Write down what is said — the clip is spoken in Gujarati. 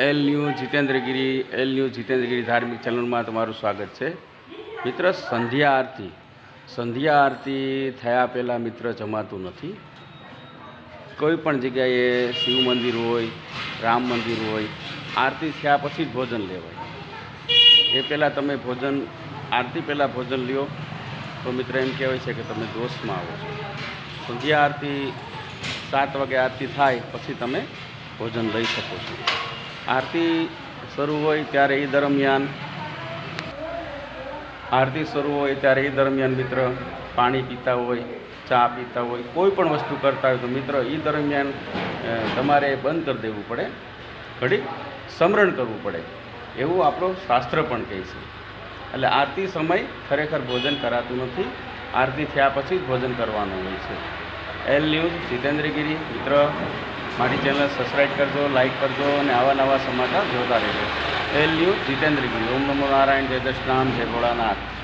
L new Jitendragiri, L new Jitendragiri ધાર્મિક ચેનલમાં તમારું સ્વાગત છે. મિત્ર, સંધ્યા આરતી. સંધ્યા આરતી થયા પહેલાં મિત્ર જમાતું નથી. કોઈ પણ જગ્યાએ શિવ મંદિર હોય, રામ મંદિર હોય, આરતી થયા પછી જ ભોજન લેવાય. એ પહેલાં તમે ભોજન, આરતી પહેલાં ભોજન લ્યો. તો મિત્ર એમ કહેવાય છે કે તમે દોષમાં આવો છો. સંધ્યા આરતી સાત વાગે આરતી થાય, પછી તમે ભોજન લઈ શકો છો. આરતી શરૂ હોય ત્યારે એ દરમિયાન, આરતી શરૂ હોય ત્યારે એ દરમિયાન મિત્ર પાણી પીતા હોય, ચા પીતા હોય, કોઈ પણ વસ્તુ કરતા હોય તો મિત્ર એ દરમિયાન તમારે બંધ કરી દેવું પડે. ઘડી સમરણ કરવું પડે. એવું આપણો શાસ્ત્ર પણ કહે છે. એટલે આરતી સમય ખરેખર ભોજન કરાતું નથી. આરતી થયા પછી જ ભોજન કરવાનું હોય છે. એલ ન્યૂઝ જીતેન્દ્રગીરી, મિત્ર. મારી ચેનલ સબસ્ક્રાઈબ કરજો લાઇક કરજો અને આવા નવા સમાચાર જોતા રહેજો. એલ ન્યૂઝ જીતેન્દ્રગીરી ઓમ નમો નારાયણ, જય દશનામ, જય ભોળાનાથ.